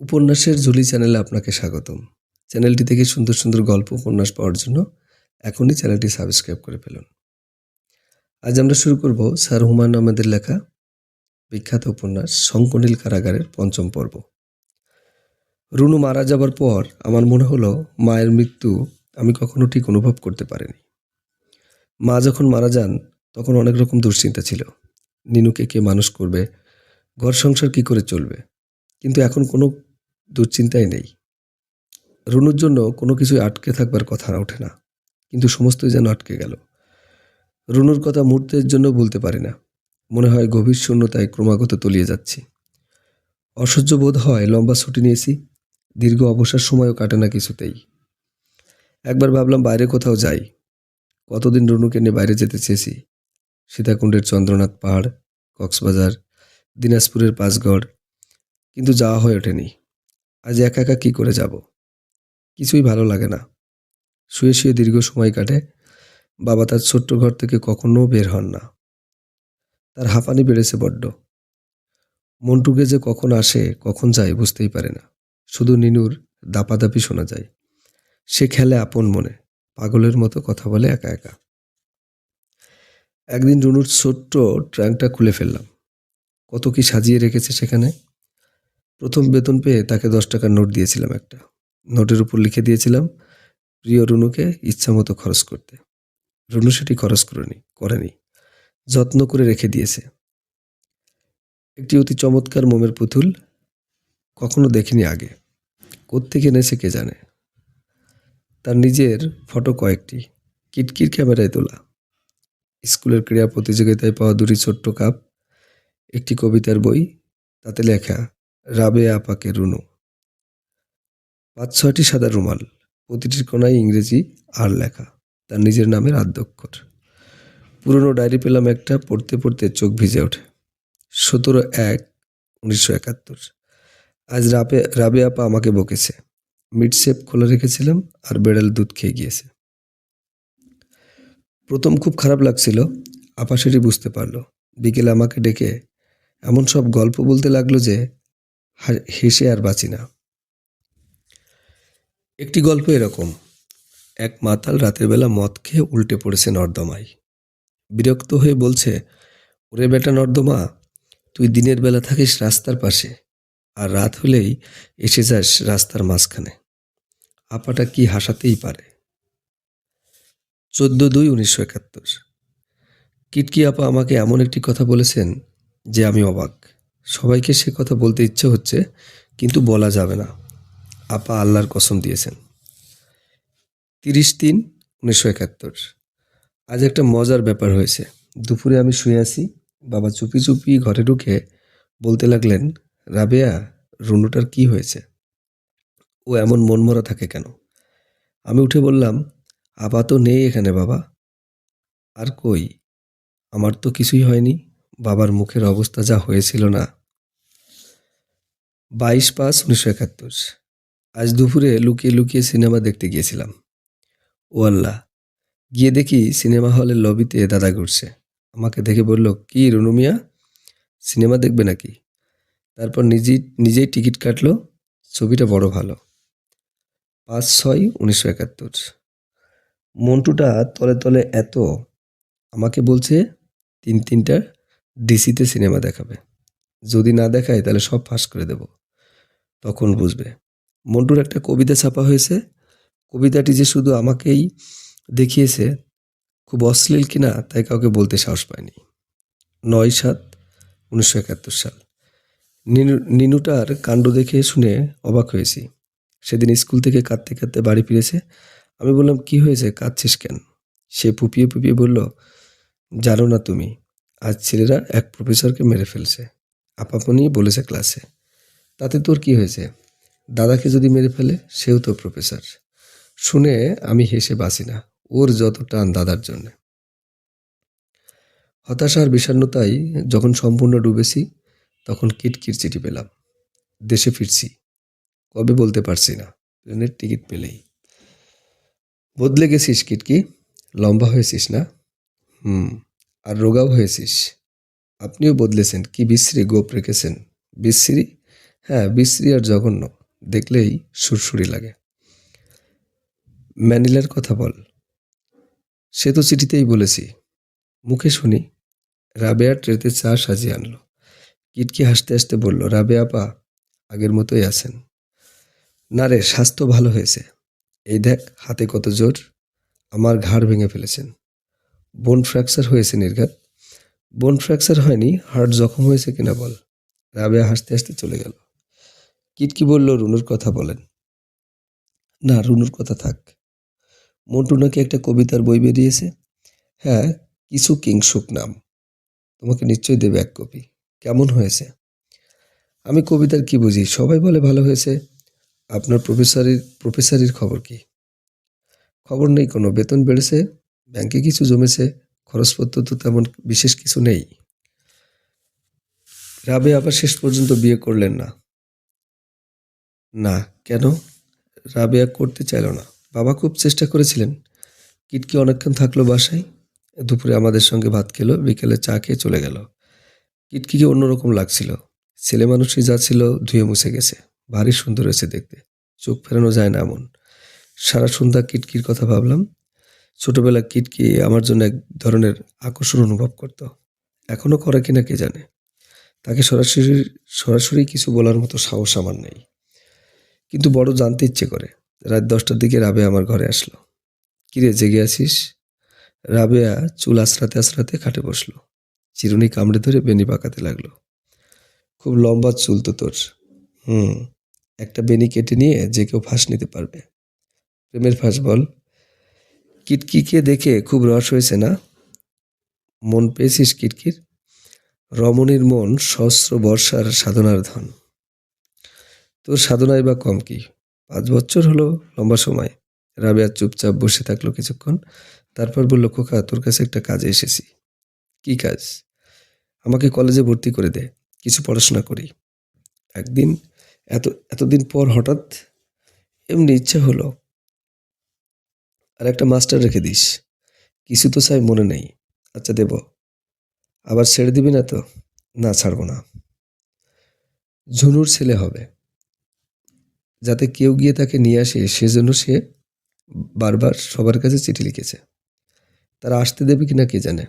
উপন্যাসের ঝুলি চ্যানেলে আপনাকে স্বাগতম। চ্যানেলটি থেকে সুন্দর সুন্দর গল্প, উপন্যাস পাওয়ার জন্য এখনই চ্যানেলটি সাবস্ক্রাইব করে ফেলুন। আজ আমরা শুরু করব স্যার হুমায়ুন আহমেদের লেখা বিখ্যাত উপন্যাস শঙ্কনীল কারাগারের পঞ্চম পর্ব। রুনু মারা যাবার পর আমার মনে হলো, মায়ের মৃত্যু আমি কখনো ঠিক অনুভব করতে পারিনি। মা যখন মারা যান, তখন অনেক রকম দুশ্চিন্তা ছিল। নিনুকে কে মানুষ করবে? ঘর সংসার কি করে চলবে? কিন্তু এখন কোনো দুশ্চিন্তাই নেই। রুনুর জন্য কোনো কিছু আটকে থাকবার কথা ওঠে না। কিন্তু সমস্তই যেন আটকে গেল। রুনুর কথা মুহূর্তের জন্য বলতে পারি না। মনে হয় গভীর শূন্যতায় ক্রমাগত তলিয়ে যাচ্ছি। অসহ্য বোধ হয় লম্বা ছুটি নিয়েছি। দীর্ঘ অবসর সময়ও কাটে না কিছুতেই। একবার ভাবলাম বাইরে কোথাও যাই। কতদিন রুনুকে নিয়ে বাইরে যেতে চেয়েছি? সীতাকুণ্ডের চন্দ্রনাথ পাহাড়, কক্সবাজার, দিনাজপুরের পাঁচগড়। কিন্তু যাওয়া হয়ে ওঠেনি। আজ একা একা কী করে যাব? কিছুই ভালো লাগে না। শুয়ে শুয়ে দীর্ঘ সময় কাটে। বাবা তার ছোট্ট ঘর থেকে কখনো বের হন না। তার হাঁপানি বেড়েছে বড্ড। মন্টুকে যে কখন আসে, কখন যায় বুঝতেই পারে না। শুধু নিনুর দাপাদাপি শোনা যায়। সে খেলে আপন মনে, পাগলের মতো কথা বলে একা একা। একদিন রুনুর ছোট্ট ট্র্যাঙ্কটা খুলে ফেললাম। কত কি সাজিয়ে রেখেছে সেখানে? প্রথম বেতন পেয়ে তাকে দশ টাকার নোট দিয়েছিলাম একটা। নোটের উপর লিখে দিয়েছিলাম, প্রিয় রুনুকে ইচ্ছা মতো খরচ করতে। রুনু সেটি খরচ করেনি করেনি। যত্ন করে রেখে দিয়েছে। একটি অতি চমৎকার মোমের পুতুল কখনো দেখিনি আগে। কোত্থেকে এনেছে কে জানে? তার নিজের ফটো কয়েকটি। কিটকির ক্যামেরায় তোলা। স্কুলের ক্রীড়া প্রতিযোগিতায় পাওয়া দুটি ছোট্ট কাপ, একটি কবিতার বই, তাতে লেখা রাবে আপাকে রুনু। পাঁচ ছয়টি সাদা রুমাল, প্রতিটির কোনায় ইংরেজি আর লেখা, তার নিজের নামের আদ্যক্ষর। পুরনো ডায়েরি পেলাম একটা, পড়তে পড়তে চোখ ভিজে ওঠে। সতেরো এক, উনিশশো একাত্তর। আজ রাবে রাবে আপা আমাকে বকেছে। মিড শেপ খোলা রেখেছিলাম আর বেড়াল দুধ খেয়ে গিয়েছে। প্রথম খুব খারাপ লাগছিল, আপা সেটি বুঝতে পারল। বিকেলে আমাকে ডেকে এমন সব গল্প বলতে লাগল যে হেসে আর বাঁচি না। একটি গল্প এরকম। এক মাতাল রাতের বেলা মদ খেয়ে উল্টে পড়েছে নর্দমায়। বিরক্ত হয়ে বলছে, ওরে বেটা নর্দমা, তুই দিনের বেলা থাকিস রাস্তার পাশে আর রাত হলেই এসে যাস রাস্তার মাঝখানে। আপাটা কি হাসাতেই পারে? চোদ্দ দুই উনিশশো একাত্তর। কিটকি আপা আমাকে এমন একটি কথা বলেছেন যে আমি অবাক। সবাইকে সে কথা বলতে ইচ্ছে হচ্ছে, কিন্তু বলা যাবে না। আপা আল্লাহর কসম দিয়েছেন। তিরিশ তিন উনিশশো একাত্তর। আজ একটা মজার ব্যাপার হয়েছে। দুপুরে আমি শুয়ে আছি, বাবা চুপি চুপি ঘরে ঢুকে বলতে লাগলেন, রাবেয়া, রুনুটার কি হয়েছে? ও এমন মনমরা থাকে কেন? আমি উঠে বললাম, আপা তো নেই এখানে বাবা। আর কই? আমার তো কিছুই হয়নি। বাবার মুখের অবস্থা যা হয়েছিল না বাইশ পাঁচ উনিশশো একাত্তর। আজ দুপুরে লুকিয়ে লুকিয়ে সিনেমা দেখতে গিয়েছিলাম। ও আল্লাহ, গিয়ে দেখি সিনেমা হলের লবিতে দাদা ঘুরছে। আমাকে দেখে বলল, কি রুনু মিয়া সিনেমা দেখবে নাকি? তারপর নিজেই নিজেই টিকিট কাটলো, ছবিটা বড় ভালো। পাঁচ ছয় উনিশশো একাত্তর। মন্টুটা তলে তলে এত, আমাকে বলছে, তিন তিনটা ডিসিতে সিনেমা দেখাবে। যদি না দেখায় তাহলে সব ফাঁস করে দেব। তখন বুঝবে। মন্টুর একটা কবিতা ছাপা হয়েছে। কবিতাটি যে শুধু আমাকেই দেখিয়েছে, খুব অশ্লীল কিনা তাই কাউকে বলতে সাহস পায়নি। নয় সাত উনিশশো একাত্তর সাল। নিনু, নিনুটার কাণ্ড দেখে শুনে অবাক হয়েছি। সেদিন স্কুল থেকে কাঁদতে কাঁদতে বাড়ি ফিরেছে। আমি বললাম, কি হয়েছে? কাঁদছিস কেন? সে পুপিয়ে পুপিয়ে বলল, জানো না তুমি, আজ ছেলেরা এক প্রফেসরকে মেরে ফেলছে। আপাপনি বলেছে ক্লাসে তাতে তোর কি হয়েছে? দাদাকে যদি মেরে ফেলে, সেও তো প্রফেসর শুনে আমি হেসে বাঁচি না, ওর যত টান দাদার জন্যে। হতাশার বিষণ্ণতায় যখন সম্পূর্ণ ডুবেছি, তখন কিটকির চিঠি পেলাম। দেশে ফিরছি। কবে বলতে পারছি না, ট্রেনের টিকিট পেলেই। বদলে গেছিস কিটকি? লম্বা হয়েছিস না? হুম, আর রোগাও হয়েছিস। আপনিও বদলেছেন, কি বিশ্রী গোপ রেখেছেন। বিশ্রী? হ্যাঁ বিশ্রী আর জঘন্য। দেখলেই সুরসুরি লাগে। ম্যানিলার কথা বল। সে তো চিঠিতেই বলেছি। মুখে শুনি রাবেয়া ট্রেতে চা সাজিয়ে আনলো। কিটকি হাসতে হাসতে বলল, রাবেয়া পা আগের মতোই আছেন। না রে, স্বাস্থ্য ভালো হয়েছে। এই দেখ, হাতে কত জোর। আমার ঘাড় ভেঙে ফেলেছেন। বোন ফ্র্যাকচার হয়েছে নির্ঘাত। বোন ফ্র্যাকচার হয়নি হার্ট জখম হয়েছে কিনা বল? রাবেয়া হাসতে হাসতে চলে গেল। কিটকি বলল, রুনুর কথা বলেন। না, রুনুর কথা থাক। মন্টু নাকি একটা কবিতার বই বেরিয়েছে? হ্যাঁ কিছু কিংসুক নাম। তোমাকে নিশ্চয়ই দেবে এক কপি। কেমন হয়েছে? আমি কবিতার কি বুঝি? সবাই বলে ভালো হয়েছে। আপনার প্রফেসরের প্রফেসরের খবর কি? খবর নেই কোনো। বেতন বেড়েছে, ব্যাংকে কিছু জমেছে, খরচপত্র তো তেমন বিশেষ কিছু নেই। রাবে আবার শেষ পর্যন্ত বিয়ে করলেন না। না, কেন? রাবেয়া করতে চাইল না। বাবা খুব চেষ্টা করেছিলেন। কিটকি অনেকক্ষণ থাকল বাসায়। দুপুরে আমাদের সঙ্গে ভাত খেলো, বিকেলে চা খেয়ে চলে গেল। কিটকিকে অন্যরকম লাগছিল। ছেলে মানুষই যা ছিল ধুয়ে মুছে গেছে। ভারী সুন্দর হয়েছে দেখতে। চোখ ফেরানো যায় না এমন। সারা সন্ধ্যা কিটকির কথা ভাবলাম। ছোটবেলা কিটকি আমার জন্য এক ধরনের আকর্ষণ অনুভব করত। এখনও করে কিনা কে জানে? তাকে সরাসরি সরাসরি কিছু বলার মতো সাহস আমার নেই। কিন্তু বড় জানতে ইচ্ছে করে। রাত দশটার দিকে রাবে আমার ঘরে আসলো। কিরে, জেগে আছিস? রাবেয়া চুল আশ্রাতে আশ্রাতে খাটে বসল। চিরুনি কামড়ে ধরে বেনি পাকাতে লাগল। খুব লম্বা চুল তো তোর। হুম, একটা বেনি কেটে নিয়ে যে কেউ ফাঁস নিতে পারবে। প্রেমের ফাঁস বল। কিটকিকে দেখে খুব রস হয়েছে না? মন পেয়েছিস কিটকির? রমণীর মন সহস্র বর্ষার সাধনার ধন। তোর সাধনায় বা কম কি? পাঁচ বছর হলো লম্বা সময়। রাবেয়া চুপচাপ বসে থাকল কিছুক্ষণ, তারপর বলল, খোকা, তোর কাছে একটা কাজে এসেছি। কি কাজ? আমাকে কলেজে ভর্তি করে দে, কিছু পড়াশোনা করি। একদিন, এত, এতদিন পর হঠাৎ এমনি ইচ্ছা হলো আর একটা মাস্টার রেখে দিস। কিছু তো চাই মনে নেই। আচ্ছা দেব। আবার ছেড়ে দিবি না তো? না, ছাড়বো না। ঝুনুর ছেলে হবে। যাতে কেউ গিয়ে তাকে নিয়ে আসে, সেজন্য সে বারবার সবার কাছে চিঠি লিখেছে। তারা আসতে দেবে কিনা কে জানে?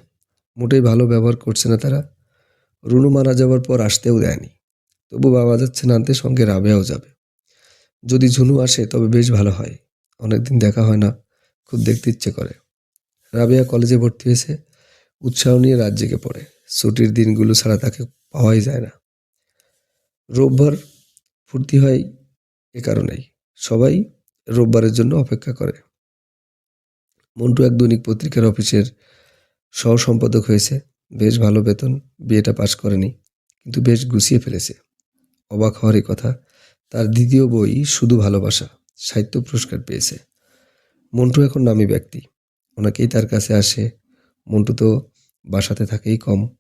মোটেই ভালো ব্যবহার করছে না তারা। রুনু মারা যাওয়ার পর আসতেও দেয়নি। তবু বাবা যাচ্ছে না আনতে, সঙ্গে রাবেয়াও যাবে। যদি ঝুনু আসে, তবে বেশ ভালো হয়। অনেকদিন দেখা হয় না, খুব দেখতে ইচ্ছে করে। রাবেয়া কলেজে ভর্তি হয়েছে, উৎসাহ নিয়ে জেগে পড়ে। ছুটির দিনগুলো ছাড়া তাকে পাওয়াই যায় না। রোববার ফুর্তি হয় এ কারণেই সবাই রোববারের জন্য অপেক্ষা করে। মন্টু এক দৈনিক পত্রিকার অফিসের সহ সম্পাদক হয়েছে। বেশ ভালো বেতন, বিয়েটা পাশ করেনি, কিন্তু বেশ গুছিয়ে ফেলেছে। অবাক হওয়ারই কথা, তার দ্বিতীয় বই শুধু ভালোবাসা, সাহিত্য পুরস্কার পেয়েছে। মন্টু এখন নামী ব্যক্তি অনেকেই তার কাছে আসে। মন্টু তো বাসাতে থাকেই কম।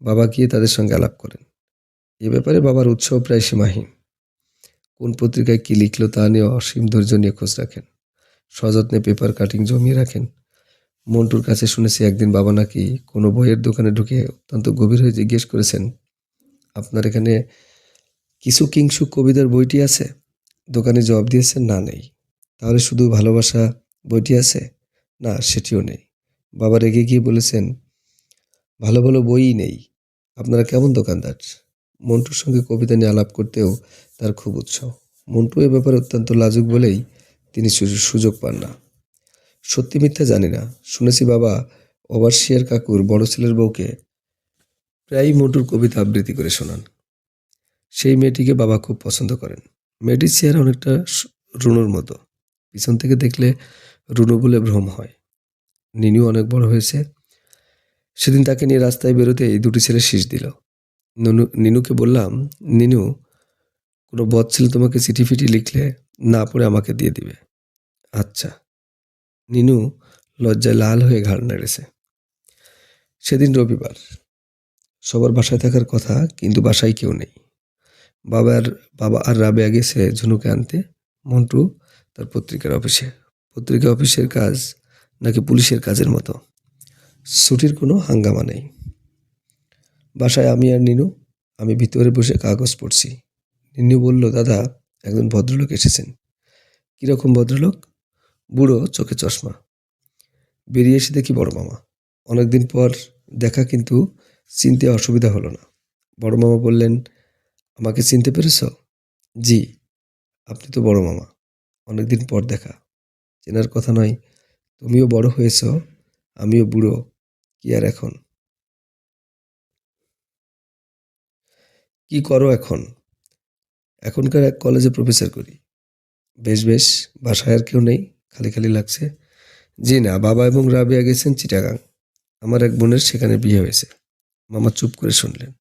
বাবা গিয়ে তাদের সঙ্গে আলাপ করেন। এ ব্যাপারে বাবার উৎসাহ প্রায় সীমাহীন। কোন পত্রিকায় কী লিখলো তা নিয়ে অসীম ধৈর্য নিয়ে খোঁজ রাখেন। সযত্নে পেপার কাটিং জমিয়ে রাখেন। মন্টুর কাছে শুনেছি একদিন বাবা নাকি কোনো বইয়ের দোকানে ঢুকে অত্যন্ত গভীর হয়ে জিজ্ঞেস করেছেন, আপনার এখানে কিছু কিংসুক কবিতার বইটি আছে? দোকানে জবাব দিয়েছেন, না, নেই। তাহলে শুধু ভালোবাসা বইটি আছে? না, সেটিও নেই। বাবা রেগে গিয়ে বলেছেন, ভালো ভালো বইই নেই। আপনারা কেমন দোকানদার? মন্টুর সঙ্গে কবিতা নিয়ে আলাপ করতেও তার খুব উৎসাহ। মন্টু এ ব্যাপারে অত্যন্ত লাজুক বলেই তিনি সুযোগ পান না। সত্যি মিথ্যা জানি না। শুনেছি বাবা ওভারসিয়ার কাকুর বড় ছেলের বউকে প্রায়ই মন্টুর কবিতা আবৃত্তি করে শোনান। সেই মেয়েটিকে বাবা খুব পছন্দ করেন। মেয়েটির চেহারা অনেকটা রুনুর মতো। পিছন থেকে দেখলে রুনু বলে ভ্রম হয়। নিনু অনেক বড় হয়েছে। সেদিন তাকে নিয়ে রাস্তায় বেরোতে এই দুটি ছেলে শীষ দিল। নুনু, নিনুকে বললাম, নিনু, কোনো বদ ছেলে তোমাকে চিঠি ফিটি লিখলে না পড়ে আমাকে দিয়ে দিবে? আচ্ছা। নিনু লজ্জায় লাল হয়ে ঘাড় নেড়েছে। সেদিন রবিবার। সবার বাসায় থাকার কথা, কিন্তু বাসায় কেউ নেই। বাবার বাবা আর রাবেয়া গেছে ঝুনুকে আনতে। মন্টু তার পত্রিকার অফিসে। পত্রিকা অফিসের কাজ নাকি পুলিশের কাজের মতো। ছুটির কোনো হাঙ্গামা নেই। বাসায় আমি আর নিনু, আমি ভিতরে বসে কাগজ পড়ছি। নিন্নু বলল, দাদা, একজন ভদ্রলোক এসেছেন। কীরকম ভদ্রলোক? বুড়ো, চোখে চশমা। বেরিয়ে এসে দেখি বড় মামা। অনেকদিন পর দেখা, কিন্তু চিনতে অসুবিধা হলো না। বড় মামা বললেন, আমাকে চিনতে পেরেছ? জি, আপনি তো বড় মামা। অনেকদিন পর দেখা। চেনার কথা নয়, তুমিও বড় হয়েছ, আমিও বুড়ো, কি আর এখন? কি করো এখন? এখনকার এক কলেজে প্রফেসর করি। বেশ বেশ, বাসায় আর কেউ নেই, খালি খালি লাগছে। জি না, বাবা এবং রাবিয়া গেছেন চিটাগাং। আমার এক বোনের সেখানে বিয়ে হয়েছে। মামা চুপ করে শুনলেন।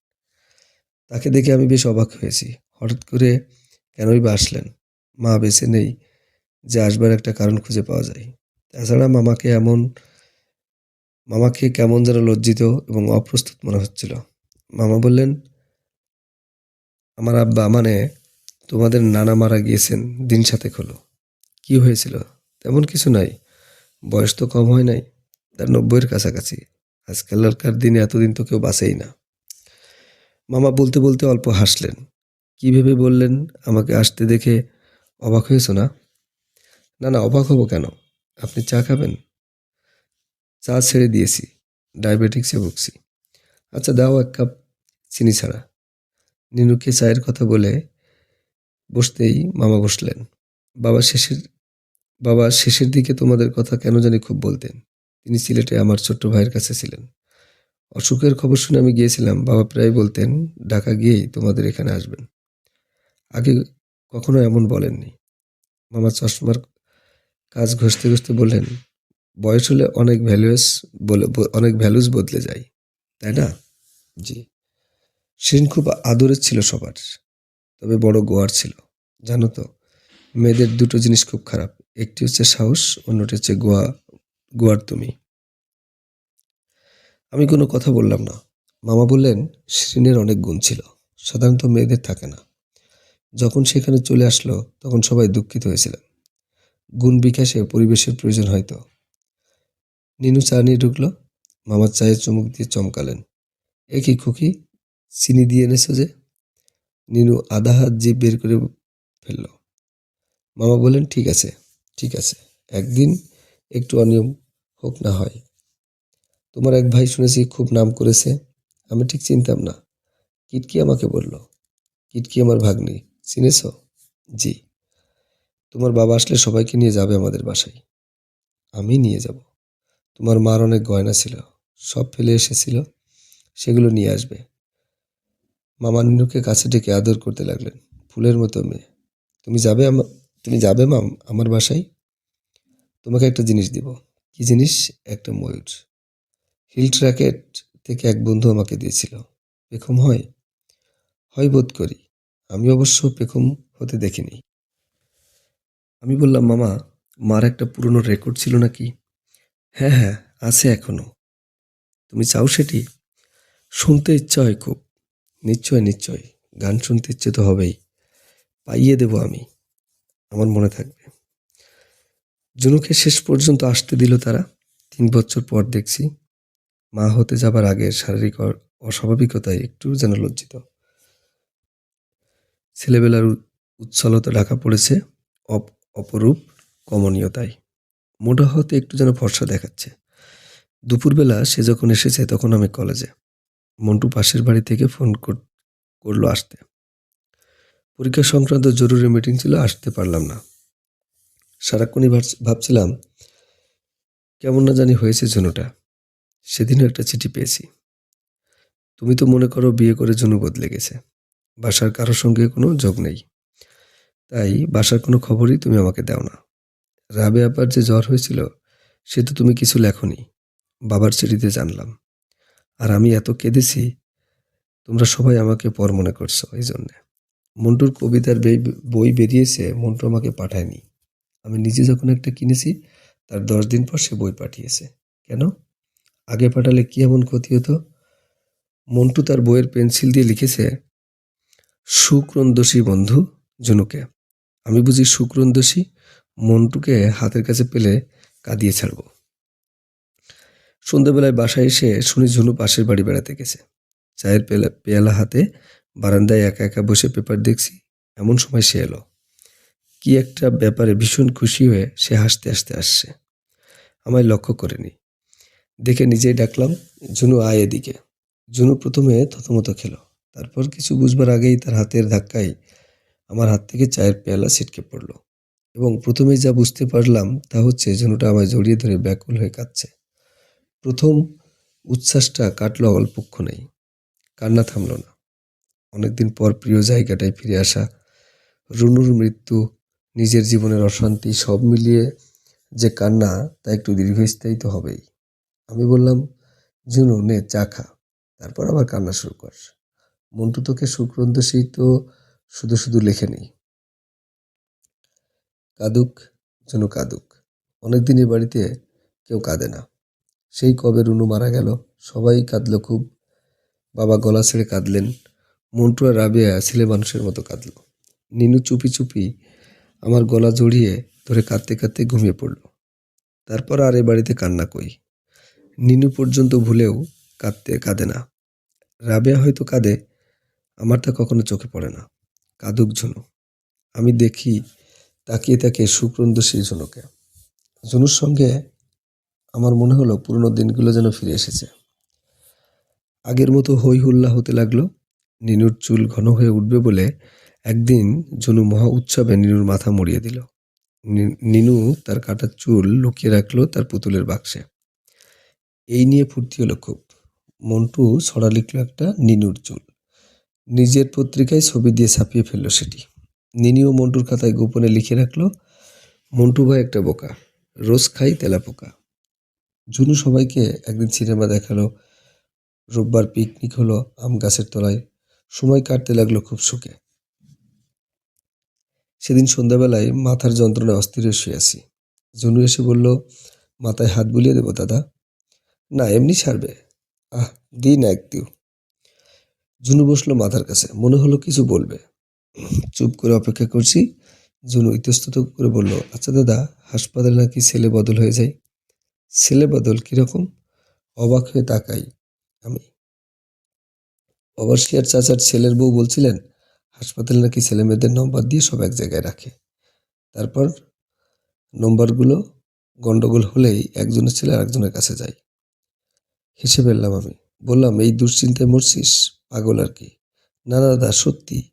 তাকে দেখে আমি বেশ অবাক হয়েছি। হঠাৎ করে কেনই বা আসলেন? মা বেঁচে নেই, যে আসবার একটা কারণ খুঁজে পাওয়া যায়। তাছাড়া মামাকে এমন, মামাকে কেমন যেন লজ্জিত এবং অপ্রস্তুত মনে হচ্ছিল। মামা বললেন আমার আব্বা মানে তোমাদের নানা মারা গিয়েছেন, দিন সাথে হলো। কি হয়েছিল? তেমন কিছু নাই। বয়স তো কম হয় নাই, তার নব্বইয়ের কাছাকাছি। আজকালকার দিনে এতদিন তো কেউ বাঁচেই না। মামা বলতে বলতে অল্প হাসলেন। কি ভেবে বললেন? আমাকে আসতে দেখে অবাক হয়েছ না? না না, অবাক হব কেন? আপনি চা খাবেন? চা ছেড়ে দিয়েছি, ডায়াবেটিক্সে ভুগছি। আচ্ছা দাও এক কাপ চিনি ছাড়া। নিনুকে চায়ের কথা বলে বসতেই মামা বসলেন। বাবা শেষের বাবা শেষের দিকে তোমাদের কথা কেন জানি খুব বলতেন। তিনি সিলেটে আমার ছোট্ট ভাইয়ের কাছে ছিলেন। অসুখের খবর শুনে আমি গিয়েছিলাম। বাবা প্রায় বলতেন, ঢাকা গিয়েই তোমাদের এখানে আসবেন। আগে কখনো এমন বলেননি। মামা চশমার কাজ ঘষতে ঘষতে বললেন, বয়স হলে অনেক ভ্যালুয়াস বলে, অনেক ভ্যালুস বদলে যায়। তাই না? জি। সেদিন খুব আদরের ছিল সবার, তবে বড় গোয়ার ছিল। জানো তো, মেয়েদের দুটো জিনিস খুব খারাপ, একটি হচ্ছে সাহস, অন্যটি হচ্ছে গোয়া, গোয়ার তুমি। আমি কোনো কথা বললাম না। মামা বললেন শ্রীনের অনেক গুণ ছিল, সাধারণত মেয়েদের থাকে না। যখন সেখানে চলে আসলো, তখন সবাই দুঃখিত হয়েছিলাম গুণ বিকাশে পরিবেশের প্রয়োজন হয়তো নিনু চা নিয়ে ঢুকলো। মামার চায়ে চুমুক দিয়ে চমকালেন। এ কি খুকি? চিনি দিয়ে এনেছো যে? নিনু আধা হাত জিভ বের করে ফেলল। মামা বললেন, ঠিক আছে ঠিক আছে, একদিন একটু অনিয়ম হোক না হয়। তোমার এক ভাই শুনেছি খুব নাম করেছে। আমি ঠিক চিনতাম না। কিটকি আমাকে বলল, কিটকি আমার ভাগ্নি, চিনেছ? জি। তোমার বাবা আসলে সবাইকে নিয়ে যাবে আমাদের বাসায়। আমি নিয়ে যাব। তোমার মার অনেক গয়না ছিল, সব ফেলে এসেছিল, সেগুলো নিয়ে আসবে। মামা নিনুকে কাছে ডেকে আদর করতে লাগলেন। ফুলের মতো মেয়ে। তুমি যাবে তুমি যাবে মাম, আমার বাসায়? তোমাকে একটা জিনিস দিব। কি জিনিস? একটা ময়ূর। হিল ট্র্যাকেট থেকে এক বন্ধু আমাকে দিয়েছিল। পেখম হয়? হয় বোধ করি। আমি অবশ্য পেখম হতে দেখিনি। আমি বললাম, মামা, মার একটা পুরনো রেকর্ড ছিল নাকি? হ্যাঁ হ্যাঁ আছে এখনও। তুমি চাও সেটি? শুনতে ইচ্ছা হয় খুব। নিশ্চয় নিশ্চয়। গান শুনতে ইচ্ছে তো হবেই। পাইয়ে দেব আমি। আমার মনে থাকবে। জুনুকে শেষ পর্যন্ত আসতে দিল তারা। তিন বছর পর দেখছি মা হতে যাবার আগে শারীরিক অস্বাভাবিকতায় একটু যেন লজ্জিত। ছেলেবেলার উচ্ছলতা ঢাকা পড়েছে অপ- অপরূপ কমনীয়তায়। মোটা হতে একটু যেন ফর্সা দেখাচ্ছে। দুপুরবেলা সে যখন এসেছে তখন আমি কলেজে। মন্টু পাশের বাড়ি থেকে ফোন কর- করল আসতে। পরীক্ষা সংক্রান্ত জরুরি মিটিং ছিল, আসতে পারলাম না। সারাক্ষণই ভাবছ- ভাবছিলাম, কেমন না জানি হয়েছে ঝুনুটা সেদিনও একটা চিঠি পেয়েছি। তুমি তো মনে করো বিয়ে করে ঝুনু বদলে গেছে। বাসার কারোর সঙ্গে কোনো যোগ নেই। তাই বাসার কোনো খবরই তুমি আমাকে দাও না। রাবে আপার যে জ্বর হয়েছিল, সে তো তুমি কিছু লেখনি। বাবার চিঠিতে জানলাম। আর আমি এত কেঁদেছি, তোমরা সবাই আমাকে পর মনে করছ, এই জন্যে। মন্টুর কবিতার বই বেরিয়েছে, মন্টু আমাকে পাঠায়নি। আমি নিজে যখন একটা কিনেছি, তার দশ দিন পর সে বই পাঠিয়েছে। কেন? আগে পাঠালে কি এমন ক্ষতি হতো? মন্টু তার বইয়ের পেন্সিল দিয়ে লিখেছে, সুক্রন্দোষী বন্ধু জুনুকে। আমি বুঝি সুক্রন্দোষী মন্টুকে হাতের কাছে পেলে কাঁদিয়ে ছাড়ব। সন্ধ্যাবেলায় বাসায় এসে শুনি ঝুনু পাশের বাড়ি বেড়াতে গেছে। চায়ের পেলা পেয়ালা হাতে বারান্দায় একা একা বসে পেপার দেখছি, এমন সময় সে এলো। কি একটা ব্যাপারে ভীষণ খুশি হয়ে সে হাসতে হাসতে আসছে। আমায় লক্ষ্য করেনি। দেখে নিজেই ডাকলাম, ঝুনু, আয় এদিকে। ঝুনু প্রথমে থতমত খেলো। তারপর কিছু বুঝবার আগেই তার হাতের ধাক্কায় আমার হাত থেকে চায়ের পেয়ালা ছিটকে পড়ল। এবং প্রথমে যা বুঝতে পারলাম তা হচ্ছে ঝুনুটা আমায় জড়িয়ে ধরে ব্যাকুল হয়ে কাঁদছে। প্রথম উচ্ছ্বাসটা কাটলো অল্পক্ষণেই কান্না থামলো না। অনেকদিন পর প্রিয় জায়গাটায় ফিরে আসা রুনুর মৃত্যু, নিজের জীবনের অশান্তি সব মিলিয়ে যে কান্না, তা একটু দীর্ঘস্থায়ী তো হবেই। আমি বললাম ঝুনু নে, চা খা। তারপর আবার কান্না শুরু কর। মন্টু তোকে সুক্রন্ত সেই তো শুধু শুধু লেখে নেই। কাদুক যেন কাদুক। অনেকদিন এ বাড়িতে কেউ কাঁদে না। সেই কবে রুনু মারা গেল? সবাই কাঁদল খুব। বাবা গলা ছেড়ে কাঁদলেন। মন্টু আর রাবেয়া ছেলে মানুষের মতো কাঁদল। নিনু চুপি চুপি আমার গলা জড়িয়ে ধরে কাঁদতে কাঁদতে ঘুমিয়ে পড়ল। তারপর আর এ বাড়িতে কান্না কই? নিনু পর্যন্ত ভুলেও কাঁদতে কাঁদে না। রাবেয়া হয়তো কাঁদে, আমার তা কখনো চোখে পড়ে না। কাঁদুক ঝুনু। আমি দেখি তাকিয়ে তাকিয়ে সুক্রন্দ সেই ঝুনুকে। ঝুনুর সঙ্গে আমার মনে হলো পুরনো দিনগুলো যেন ফিরে এসেছে। আগের মতো হই হুল্লা হতে লাগল, নিনুর চুল ঘন হয়ে উঠবে বলে একদিন ঝুনু মহা উৎসবে নিনুর মাথা মরিয়ে দিল। নিনু তার কাটা চুল লুকিয়ে রাখল তার পুতুলের বাক্সে। এই নিয়ে ফুর্তি হলো খুব। মন্টু ছড়া লিখলো একটা নিনুর চুল। নিজের পত্রিকায় ছবি দিয়ে ছাপিয়ে ফেলল সেটি। নিনি ও মন্টুর খাতায় গোপনে লিখে রাখল, মন্টু ভাই একটা বোকা, রোজ খাই তেলা ঝুনু সবাইকে একদিন সিনেমা দেখাল, রোববার পিকনিক হলো আম গাছের তলায়। সময় কাটতে লাগল খুব সুখে সেদিন সন্ধ্যাবেলায় মাথার যন্ত্রণায় অস্থির শুয়ে আছি। জুনু এসে বলল, মাথায় হাত বুলিয়ে দেবো, দাদা? না, এমনি ছাড়বে। আহ, দিই না একটু ঝুনু বসল মাথার কাছে। মনে হলো কিছু বলবে। চুপ করে অপেক্ষা করছি। জুনু ইতস্তত করে বলল আচ্ছা দাদা, হাসপাতালে নাকি ছেলে বদল হয়ে যায়? ছেলে বদল কীরকম? অবাক হয়ে তাকাই আমি। অবশ্যিয়ার চাচার ছেলের বউ বলছিলেন, হাসপাতালে নাকি ছেলে মেয়েদের নম্বর দিয়ে সব এক জায়গায় রাখে। তারপর নম্বরগুলো গন্ডগোল হলেই একজনের ছেলে আরেকজনের কাছে যায়। হেসে ফেললাম আমি। বললাম, এই দুশ্চিন্তায় মরছিস? পাগল আর কি? না দাদা, সত্যি।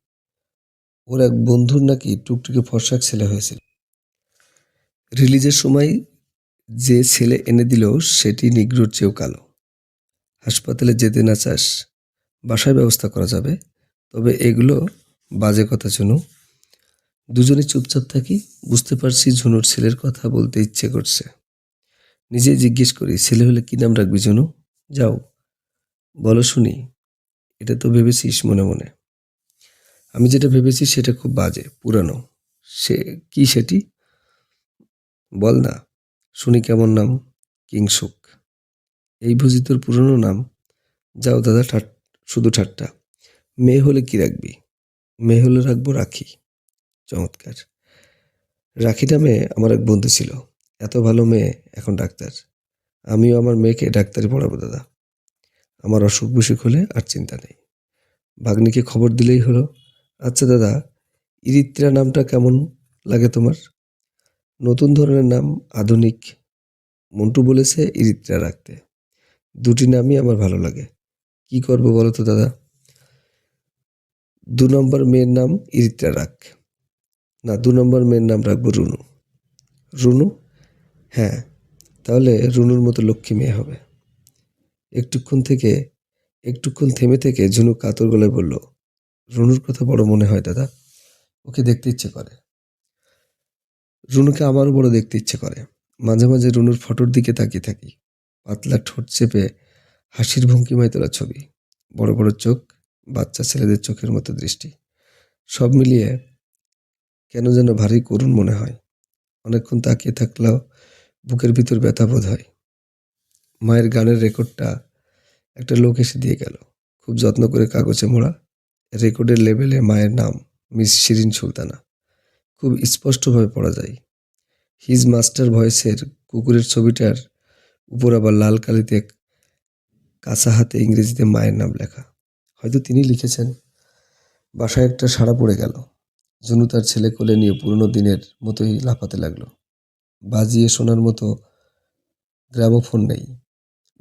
ওর এক বন্ধুর নাকি টুকটুকে ফর্সা এক ছেলে হয়েছিল। রিলিজের সময় যে ছেলে এনে দিল, সেটি নিগ্রোর চেয়েও কালো। হাসপাতালে যেতে না চাস বাসায় ব্যবস্থা করা যাবে। তবে এগুলো বাজে কথা ঝুনু দুজনে চুপচাপ থাকি, বুঝতে পারছি ঝুনুর ছেলের কথা বলতে ইচ্ছে করছে। নিজে জিজ্ঞেস করি, ছেলে হলে কি নাম রাখবি ঝুনু যাও, বলো শুনি, এটা তো ভেবেছিস মনে মনে। আমি যেটা ভেবেছি সেটা খুব বাজে, পুরানো। সে, কি সেটি? বল না। শুনি কেমন নাম? কিংসুক এই বুঝি তোর পুরনো নাম? যাও দাদা, ঠাট, শুধু ঠাট্টা। মেয়ে হলে কি রাখবি? মেয়ে হলে রাখব রাখি। চমৎকার। রাখি নামে আমার এক বন্ধু ছিল। এত ভালো মেয়ে, এখন ডাক্তার। আমিও আমার মেয়েকে ডাক্তারি পড়াবো দাদা। আমার অসুখ বিসুখ হলে আর চিন্তা নেই। ভাগ্নিকে খবর দিলেই হলো। আচ্ছা দাদা, ইরিত্রা নামটা কেমন লাগে তোমার? নতুন ধরনের নাম আধুনিক। মন্টু বলেছে ইরিত্রা রাখতে। দুটি নামই আমার ভালো লাগে। কি করব বলো তো দাদা? দু নম্বর মেয়ের নাম ইরিত্রা রাখ। না, দু নম্বর মেয়ের নাম রাখব রুনু। রুনু? হ্যাঁ তাহলে রুনুর মতো লক্ষ্মী মেয়ে হবে। একটুক্ষণ থেকে, একটুক্ষণ থেমে থেকে ঝুনু কাতর গলায় বলল, রুনুর কথা বড় মনে হয় দাদা? ওকে দেখতে ইচ্ছে করে। রুনুকে আমারও বড় দেখতে ইচ্ছে করে। মাঝে মাঝে রুনুর ফটোর দিকে তাকিয়ে থাকি। পাতলা ঠোঁট চেপে হাসির ভঙ্গিমায় তোলা ছবি। বড় বড় চোখ, বাচ্চা ছেলেদের চোখের মতো দৃষ্টি। সব মিলিয়ে কেন যেন ভারী করুণ মনে হয়। অনেকক্ষণ তাকিয়ে থাকলেও বুকের ভিতর ব্যথা বোধ হয়। মায়ের গানের রেকর্ডটা একটা লোক এসে দিয়ে গেল। খুব যত্ন করে কাগজে মোড়া। রেকর্ডের লেভেলে মায়ের নাম মিস শিরিন সুলতানা। খুব স্পষ্টভাবে পড়া যায়। হিজ মাস্টার ভয়েসের কুকুরের ছবিটার উপর আবার লাল কালিতে কাঁচা হাতে ইংরেজিতে মায়ের নাম লেখা। হয়তো তিনি লিখেছেন। বাসায় একটা সাড়া পড়ে গেল। জুনু তার ছেলে কোলে নিয়ে পুরনো দিনের মতোই লাফাতে লাগল। বাজিয়ে শোনার মতো গ্রামোফোন নেই।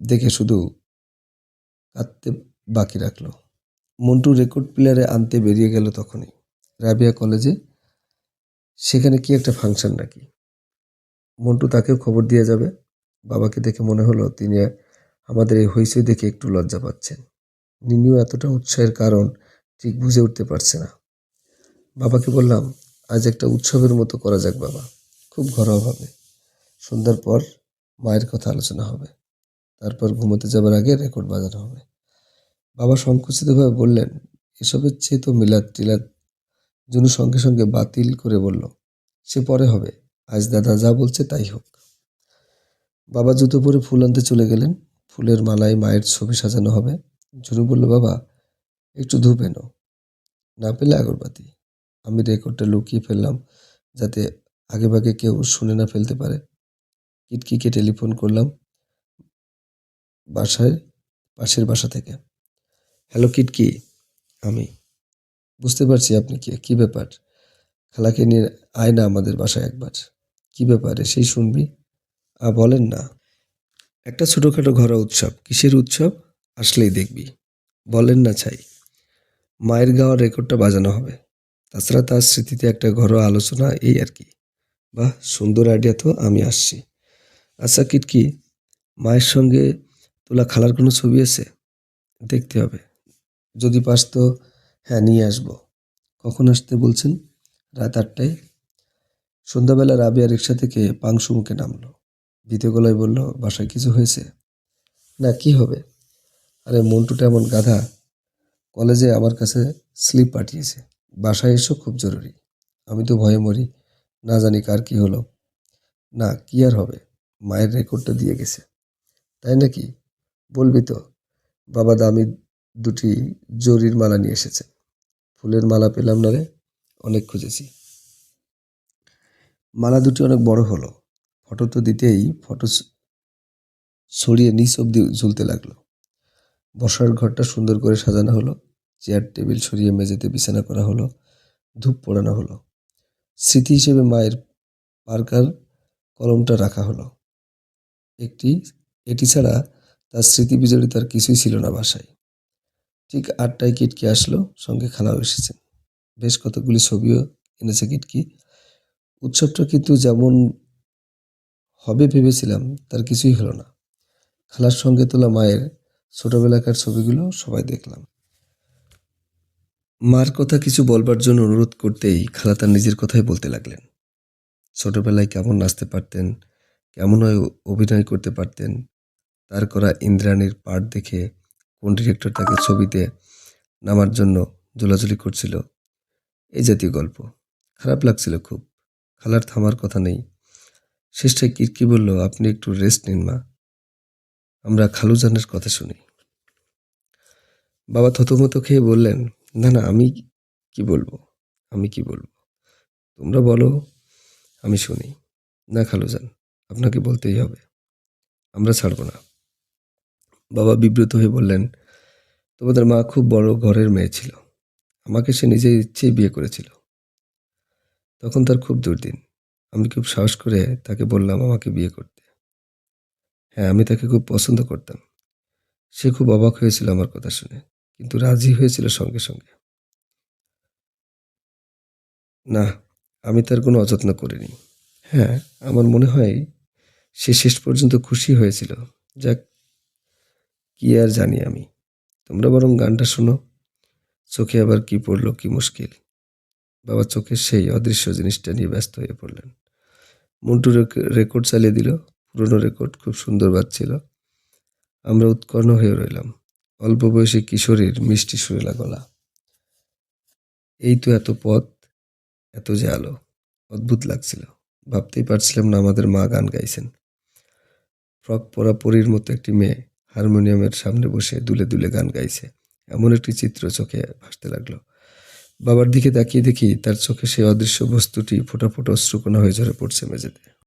দেখে শুধু কাঁদতে বাকি রাখল। মন্টু রেকর্ড প্লেয়ারে আনতে বেরিয়ে গেল তখনই। রাবিয়া কলেজে সেখানে কি একটা ফাংশন নাকি? মন্টু তাকেও খবর দিয়ে যাবে। বাবাকে দেখে মনে হলো তিনি আমাদের এই হইচই দেখে একটু লজ্জা পাচ্ছেন। নিনিও এতটা উৎসাহের কারণ ঠিক বুঝে উঠতে পারছে না। বাবাকে বললাম, আজ একটা উৎসবের মতো করা যাক বাবা। খুব ঘরোয়াভাবে সন্ধ্যার পর মায়ের কথা আলোচনা হবে। তারপর ঘুমোতে যাবার আগে রেকর্ড বাজানো হবে। বাবা সংকুচিতভাবে বললেন, এসবের চেয়ে তো মিলাদ টিলাদ জুনু সঙ্গে সঙ্গে বাতিল করে বলল, সে পরে হবে, আজ দাদা যা বলছে তাই হোক। বাবা জুতো পরে ফুল আনতে চলে গেলেন। ফুলের মালায় মায়ের ছবি সাজানো হবে। জুনু বলল, বাবা, একটু ধূপ এনো। না পেলে আগরবাতি। আমি রেকর্ডটা লুকিয়ে ফেললাম যাতে আগেভাগে কেউ শুনে না ফেলতে পারে। কিটকিকে টেলিফোন করলাম বাসায়, পাশের বাসা থেকে। হ্যালো, কিটকি, আমি। বুঝতে পারছি আপনি কে, কি ব্যাপার? খালাকে নিয়ে আয় না আমাদের বাসায় একবার। কি ব্যাপারে সেই শুনবি? আ, বলেন না। একটা ছোটোখাটো ঘরোয়া উৎসব, কিসের উৎসব? আসলেই দেখবি। বলেন না ছাই। মায়ের গাওয়ার রেকর্ডটা বাজানো হবে। তাছাড়া তার স্মৃতিতে একটা ঘরোয়া আলোচনা, এই আর কি। বাহ, সুন্দর আইডিয়া তো, আমি আসছি। আচ্ছা কিটকি, মায়ের সঙ্গে তোলা খালার কোনো ছবি আছে? দেখতে হবে। যদি পাস তো হ্যাঁ নিয়ে আসব। কখন আসতে বলছেন? রাত আটটায়। সন্ধ্যাবেলা রাবিয়া রিক্সা থেকে পাংশু মুখে নামলো। ভীত গলায় বলল, বাসায় কিছু হয়েছে? না, কি হবে? আরে, মন্টুটা এমন গাধা। কলেজে আমার কাছে স্লিপ পাঠিয়েছে। বাসায় এসো, খুব জরুরি। আমি তো ভয়ে মরি। না জানি কার কি হলো। না, কি আর হবে? মায়ের রেকর্ডটা দিয়ে গেছে। তাই নাকি? বলবি তো। বাবা দামি দুটি জরির মালা নিয়ে এসেছে। ফুলের মালা পেলাম না রে, অনেক খুঁজেছি। মালা দুটি অনেক বড় হলো। ফটো তো দিতেই ফটো ছড়িয়ে নিচ অব্দি ঝুলতে লাগল। বসার ঘরটা সুন্দর করে সাজানো হলো। চেয়ার, টেবিল সরিয়ে মেঝেতে বিছানা করা হলো। ধূপ পোড়ানো হলো। স্মৃতি হিসেবে মায়ের পার্কার কলমটা রাখা হলো। একটি, এটি ছাড়া তার স্মৃতি বিজড়িত আর কিছুই ছিল না বাসায়। ঠিক আটটায় কিটকি আসলো, সঙ্গে খালাও এসেছে। বেশ কতগুলি ছবিও এনেছে কিটকি। উৎসবটা কিন্তু যেমন হবে ভেবেছিলাম, তার কিছুই হলো না। খালার সঙ্গে তোলা মায়ের ছোটবেলাকার ছবিগুলো সবাই দেখলাম। মার কথা কিছু বলবার জন্য অনুরোধ করতেই খালা তার নিজের কথাই বলতে লাগলেন। ছোটবেলায় কেমন নাচতে পারতেন, কেমন অভিনয় করতে পারতেন, তার করা ইন্দ্রাণীর পাঠ দেখে কোন ডিরেক্টর তাকে ছবিতে নামার জন্য জোলাজুলি করছিল এই জাতীয় গল্প। খারাপ লাগছিল খুব। খালার থামার কথা নেই। শেষটায় কিরকি বলল, আপনি একটু রেস্ট নিন মা। আমরা খালুজানের কথা শুনি। বাবা থতমত খেয়ে বললেন, না না, আমি কি বলব? আমি কি বলব? তোমরা বলো, আমি শুনি। না খালুজান আপনাকে বলতেই হবে। আমরা ছাড়বো না। বাবা বিব্রত হয়ে বললেন, তোমাদের মা খুব বড় ঘরের মেয়ে ছিল। আমাকে সে নিজের ইচ্ছেই বিয়ে করেছিল। তখন তার খুব দুর্দিন। আমি খুব সাহস করে তাকে বললাম আমাকে বিয়ে করতে। হ্যাঁ আমি তাকে খুব পছন্দ করতাম। সে খুব অবাক হয়েছিল আমার কথা শুনে, কিন্তু রাজি হয়েছিল সঙ্গে সঙ্গে। না, আমি তার কোনো অযত্ন করিনি। হ্যাঁ আমার মনে হয় সে শেষ পর্যন্ত খুশি হয়েছিল। যাক কি আর জানি আমি। তোমরা বরং গানটা শোনো। চোখে আবার কি পড়ল কি মুশকিল। বাবা চোখে সেই অদৃশ্য জিনিসটা নিয়ে ব্যস্ত হয়ে পড়লেন। মন্টু রেক- রেকর্ড চালিয়ে দিল। পুরনো রেকর্ড খুব সুন্দর বাজছিল। আমরা উৎকর্ণ হয়ে রইলাম। অল্প বয়সী কিশোরীর মিষ্টি সুরেলা গলা। এই তো এত পথ, এত যে আলো। অদ্ভুত লাগছিল। ভাবতেই পারছিলাম না আমাদের মা গান গাইছেন। ফ্রক পরা পরীর মতো একটি মেয়ে। হারমোনিয়ামের সামনে বসে দুলে দুলে গান গাইছে। এমন একটি চিত্র চোখে ভাসতে লাগল। বাবার দিকে তাকিয়ে দেখি তার চোখে সেই অদৃশ্য বস্তুটি ফোটা ফোটা অশ্রুকোনা হয়ে ঝরে পড়ছে মেঝেতে।